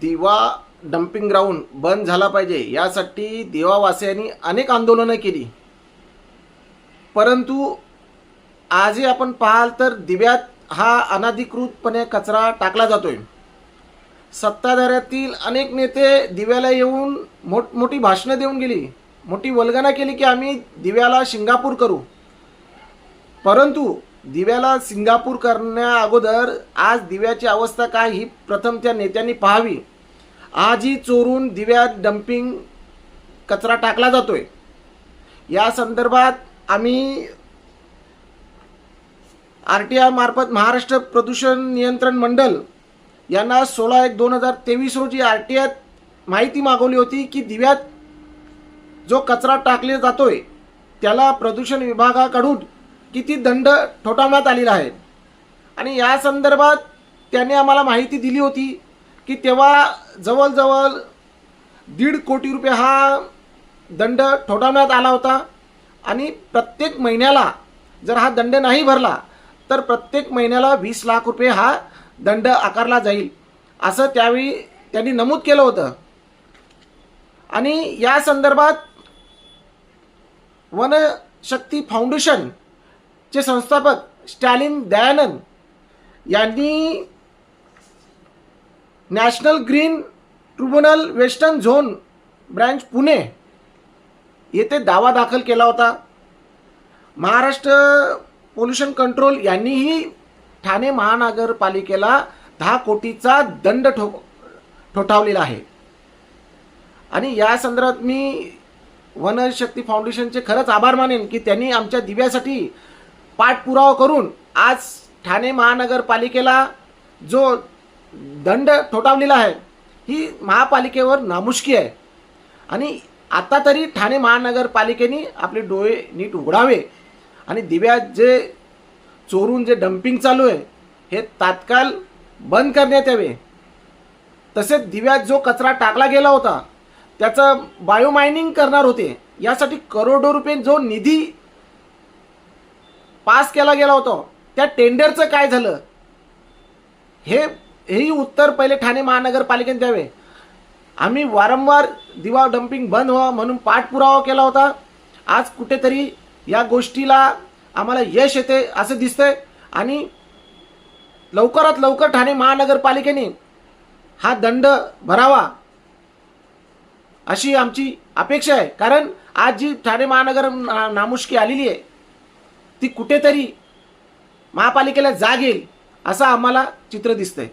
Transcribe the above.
दिवा dumping ground बंद झाला पाहिजे यासाठी दिवावासियांनी अनेक आंदोलनं केली. परंतु आजही आपण पाहाल तर दिव्यात हा अनाधिकृतपणे कचरा टाकला जातोय. सत्ताधाऱ्यातील अनेक नेते दिव्याला येऊन मोठमोठी भाषणं देऊन गेली. मोठी वल्गना केली की आम्ही दिव्याला शिंगापूर करू. परंतु दिव्याला सिंगापूर करण्या अगोदर आज दिव्याची अवस्था काय ही प्रथम त्या नेत्यांनी पाहावी. आजही चोरून दिव्यात डम्पिंग कचरा टाकला जातोय. या संदर्भात आम्ही आर टी आय मार्फत महाराष्ट्र प्रदूषण नियंत्रण मंडळ यांना सोळा एक दोन हजार तेवीस रोजी आर टी आयत माहिती मागवली होती की दिव्यात जो कचरा टाकले जातोय त्याला प्रदूषण विभागाकडून किती दंड ठोठावण्यात आलेला आहे. आणि या संदर्भात त्याने आम्हाला माहिती दिली होती की तेव्हा जवळजवळ दीड कोटी रुपये हा दंड ठोठावण्यात आला होता. आणि प्रत्येक महिन्याला जर हा दंड नाही भरला तर प्रत्येक महिन्याला वीस लाख रुपये हा दंड आकारला जाईल असं त्यावेळी त्यांनी नमूद केलं होतं. आणि या संदर्भात वनशक्ती चे संस्थापक स्टॅलिन दयानंद यांनी national green tribunal western zone branch Pune येथे दावा दाखल केला होता. महाराष्ट्र पोल्युशन कंट्रोल यांनीही ठाणे महानगरपालिकेला दहा कोटीचा दंड ठो ठोठावलेला आहे. आणि या संदर्भात मी वनशक्ती फाउंडेशनचे खरंच आभार मानेन की त्यांनी आमच्या दिव्यासाठी पाठपुरावा करून आज ठाणे महानगरपालिकेला जो दंड ठोठावलेला आहे ही महापालिकेवर नामुष्की आहे. आणि आता तरी ठाणे महानगरपालिकेने आपले डोळे नीट उघडावे आणि दिव्यात जे चोरून जे डम्पिंग चालू आहे हे तात्काळ बंद करण्यात यावे. तसेच दिव्यात जो कचरा टाकला गेला होता त्याचं बायोमायनिंग करणार होते यासाठी करोडो रुपये जो निधी पास केला गेला होता. त्या टेंडरचं काय झालं? हे हेही उत्तर पहिले ठाणे महानगरपालिकेने द्यावे. आम्ही वारंवार दिवा डम्पिंग बंद व्हावा म्हणून पाठपुरावा केला होता. आज कुठेतरी या गोष्टीला आम्हाला यश येते असं दिसतंय. आणि लवकरात लवकर ठाणे महानगरपालिकेने हा दंड भरावा अशी आमची अपेक्षा आहे. कारण आज जी ठाणे महानगर ना- नामुष्की आलेली आहे ती कुठेतरी महापालिकेला जागेल असं आम्हाला चित्र दिसतंय.